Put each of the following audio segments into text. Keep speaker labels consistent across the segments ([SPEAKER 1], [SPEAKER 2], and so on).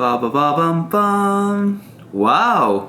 [SPEAKER 1] 빠바바밤빰 와우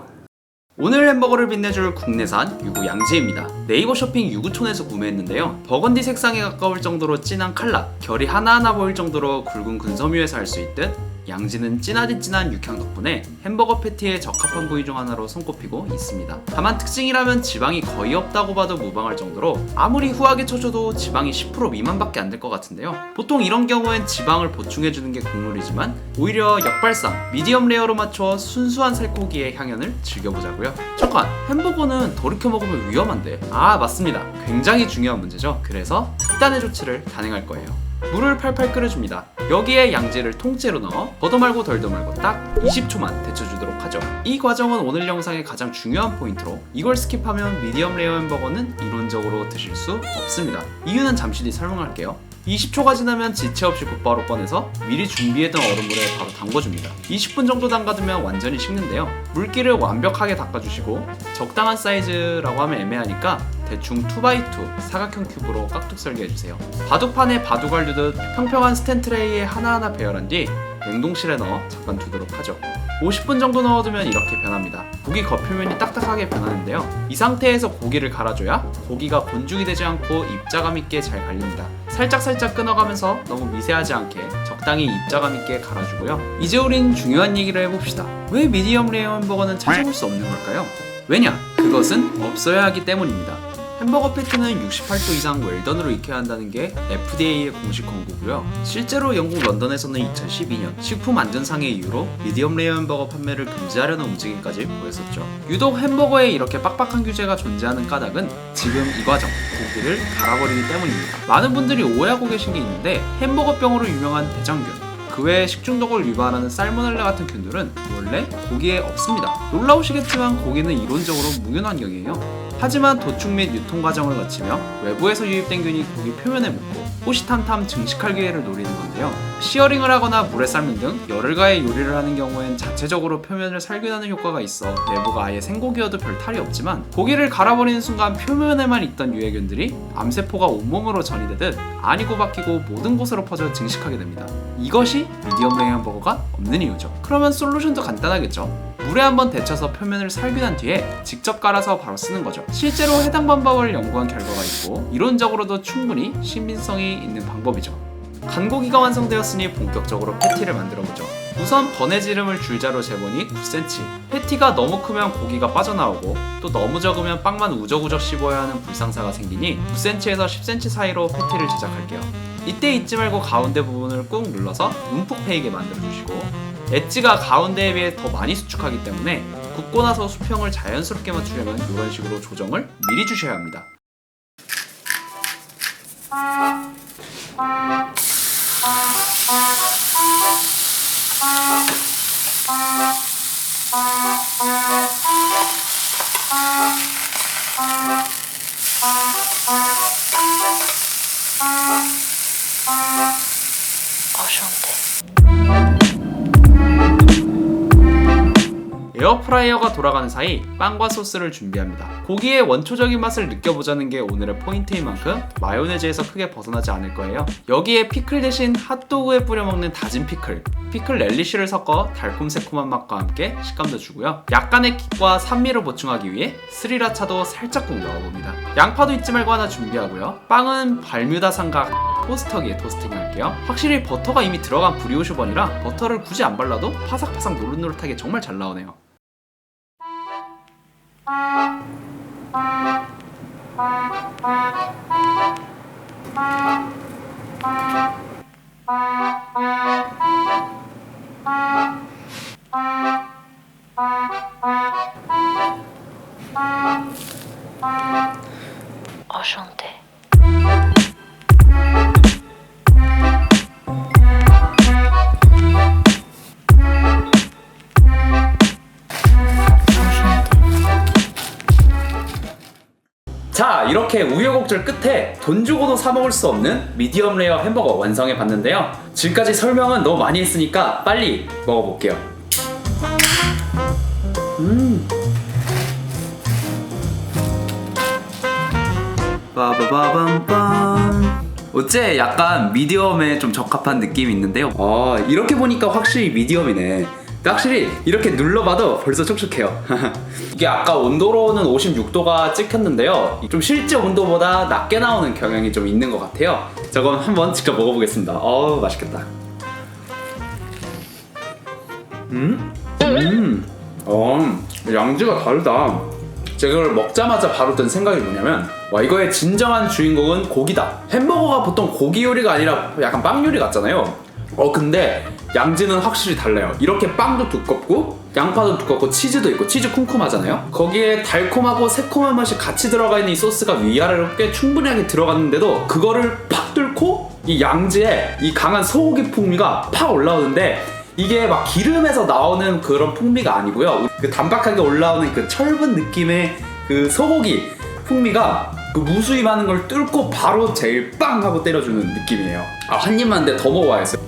[SPEAKER 1] 오늘 햄버거를 빛내줄 국내산 유구 양지입니다. 네이버 쇼핑 유구촌에서 구매했는데요. 버건디 색상에 가까울 정도로 진한 칼라, 결이 하나하나 보일 정도로 굵은 근섬유에서 할 수 있듯 양지는 진하디 진한 육향 덕분에 햄버거 패티에 적합한 부위 중 하나로 손꼽히고 있습니다. 다만 특징이라면 지방이 거의 없다고 봐도 무방할 정도로 아무리 후하게 쳐줘도 지방이 10% 미만밖에 안 될 것 같은데요. 보통 이런 경우엔 지방을 보충해주는 게 국룰이지만 오히려 역발상 미디엄 레어로 맞춰 순수한 살코기의 향연을 즐겨보자고요. 잠깐 햄버거는 돌이켜 먹으면 위험한데 아 맞습니다. 굉장히 중요한 문제죠. 그래서 특단의 조치를 단행할 거예요. 물을 팔팔 끓여줍니다. 여기에 양지를 통째로 넣어 더도 말고 덜도 말고 딱 20초만 데쳐주도록 하죠. 이 과정은 오늘 영상의 가장 중요한 포인트로 이걸 스킵하면 미디엄 레어 햄버거는 이론적으로 드실 수 없습니다. 이유는 잠시 뒤 설명할게요. 20초가 지나면 지체 없이 곧바로 꺼내서 미리 준비해둔 얼음물에 바로 담궈줍니다. 20분 정도 담가두면 완전히 식는데요. 물기를 완벽하게 닦아주시고 적당한 사이즈라고 하면 애매하니까 대충 2x2 사각형 큐브로 깍둑 설계해주세요. 바둑판에 바둑알 두듯 평평한 스텐 트레이에 하나하나 배열한 뒤 냉동실에 넣어 잠깐 두도록 하죠. 50분 정도 넣어두면 이렇게 변합니다. 고기 겉표면이 딱딱하게 변하는데요. 이 상태에서 고기를 갈아줘야 고기가 본죽이 되지 않고 입자감 있게 잘 갈립니다. 살짝살짝 끊어가면서 너무 미세하지 않게 적당히 입자감 있게 갈아주고요. 이제 우린 중요한 얘기를 해봅시다. 왜 미디엄 레어 햄버거는 찾아볼 수 없는 걸까요? 왜냐? 그것은 없어야 하기 때문입니다. 햄버거 패티는 68도 이상 웰던으로 익혀야 한다는 게 FDA의 공식 권고고요. 실제로 영국 런던에서는 2012년 식품 안전상의 이유로 미디엄 레어 햄버거 판매를 금지하려는 움직임까지 보였었죠. 유독 햄버거에 이렇게 빡빡한 규제가 존재하는 까닭은 지금 이 과정, 고기를 갈아버리기 때문입니다. 많은 분들이 오해하고 계신 게 있는데 햄버거병으로 유명한 대장균, 그 외에 식중독을 유발하는 살모넬라 같은 균들은 원래 고기에 없습니다. 놀라우시겠지만 고기는 이론적으로 무균환경이에요. 하지만 도축 및 유통 과정을 거치며 외부에서 유입된 균이 고기 표면에 묻고 호시탐탐 증식할 기회를 노리는 건데요. 시어링을 하거나 물에 삶는 등 열을 가해 요리를 하는 경우엔 자체적으로 표면을 살균하는 효과가 있어 내부가 아예 생고기여도 별 탈이 없지만 고기를 갈아버리는 순간 표면에만 있던 유해균들이 암세포가 온몸으로 전이되듯 아니고 바뀌고 모든 곳으로 퍼져 증식하게 됩니다. 이것이 미디엄 레어 햄버거가 없는 이유죠. 그러면 솔루션도 간단하겠죠. 물에 한번 데쳐서 표면을 살균한 뒤에 직접 깔아서 바로 쓰는 거죠. 실제로 해당 방법을 연구한 결과가 있고 이론적으로도 충분히 신빙성이 있는 방법이죠. 간고기가 완성되었으니 본격적으로 패티를 만들어 보죠. 우선 버네지름을 줄자로 재보니 9cm. 패티가 너무 크면 고기가 빠져나오고 또 너무 적으면 빵만 우적우적 씹어야 하는 불상사가 생기니 9cm에서 10cm 사이로 패티를 제작할게요. 이때 잊지 말고 가운데 부분을 꾹 눌러서 움푹 패이게 만들어 주시고 엣지가 가운데에 비해 더 많이 수축하기 때문에 굽고 나서 수평을 자연스럽게 맞추려면 이런 식으로 조정을 미리 주셔야 합니다. Thank you. 에어프라이어가 돌아가는 사이 빵과 소스를 준비합니다. 고기의 원초적인 맛을 느껴보자는 게 오늘의 포인트인 만큼 마요네즈에서 크게 벗어나지 않을 거예요. 여기에 피클 대신 핫도그에 뿌려 먹는 다진 피클, 피클 렐리쉬를 섞어 달콤 새콤한 맛과 함께 식감도 주고요. 약간의 킥과 산미를 보충하기 위해 스리라차도 살짝 꼭 넣어봅니다. 양파도 잊지 말고 하나 준비하고요. 빵은 발뮤다 삼각 토스터기에 토스팅 할게요. 확실히 버터가 이미 들어간 브리오슈 번이라 버터를 굳이 안 발라도 파삭파삭 노릇노릇하게 정말 잘 나오네요.
[SPEAKER 2] Thank
[SPEAKER 1] you. 이렇게 우여곡절 끝에 돈 주고도 사 먹을 수 없는 미디엄 레어 햄버거 완성해 봤는데요. 지금까지 설명은 너무 많이 했으니까 빨리 먹어볼게요. 음. 빠바바밤빰 어째 약간 미디엄에 좀 적합한 느낌이 있는데요. 아 이렇게 보니까 확실히 미디엄이네 확실히 이렇게 눌러봐도 벌써 촉촉해요. 이게 아까 온도로는 56도가 찍혔는데요. 좀 실제 온도보다 낮게 나오는 경향이 좀 있는 것 같아요. 저건 한번 직접 먹어보겠습니다. 어우 맛있겠다. 음, 음, 어, 양지가 다르다. 제가 이걸 먹자마자 바로 든 생각이 뭐냐면 와 이거의 진정한 주인공은 고기다 햄버거가 보통 고기 요리가 아니라 약간 빵 요리 같잖아요 어 근데 양지는 확실히 달라요 이렇게 빵도 두껍고 양파도 두껍고 치즈도 있고 치즈 쿰쿰하잖아요 거기에 달콤하고 새콤한 맛이 같이 들어가 있는 이 소스가 위아래로 꽤 충분하게 들어갔는데도 그거를 팍 뚫고 이 양지의 이 강한 소고기 풍미가 팍 올라오는데 이게 막 기름에서 나오는 그런 풍미가 아니고요. 그 단박하게 올라오는 그 철분 느낌의 그 소고기 풍미가 그 무수히 많은 걸 뚫고 바로 제일 빵 하고 때려주는 느낌이에요. 아, 한 입만 데 더 먹어야겠어요.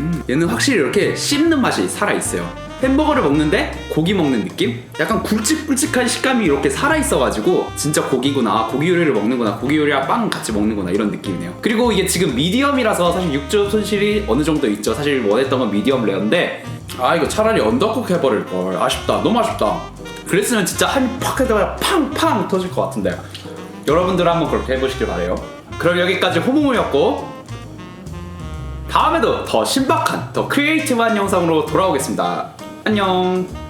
[SPEAKER 1] 음, 얘는 확실히 이렇게 씹는 맛이 살아있어요. 햄버거를 먹는데 고기 먹는 느낌? 약간 굵직굵직한 식감이 이렇게 살아있어가지고 진짜 고기구나 고기 요리를 먹는구나 고기 요리와 빵 같이 먹는구나 이런 느낌이네요. 그리고 이게 지금 미디엄이라서 사실 육즙 손실이 어느 정도 있죠. 사실 원했던 건 미디엄 레어인데 아 이거 차라리 언더쿡 해버릴걸. 아쉽다. 너무 아쉽다. 그랬으면 진짜 한팍 해다가 팡팡 터질 것 같은데. 여러분들 한번 그렇게 해보시길 바래요. 그럼 여기까지 호모모였고 다음에도 더 신박한, 더 크리에이티브한 영상으로 돌아오겠습니다. 안녕.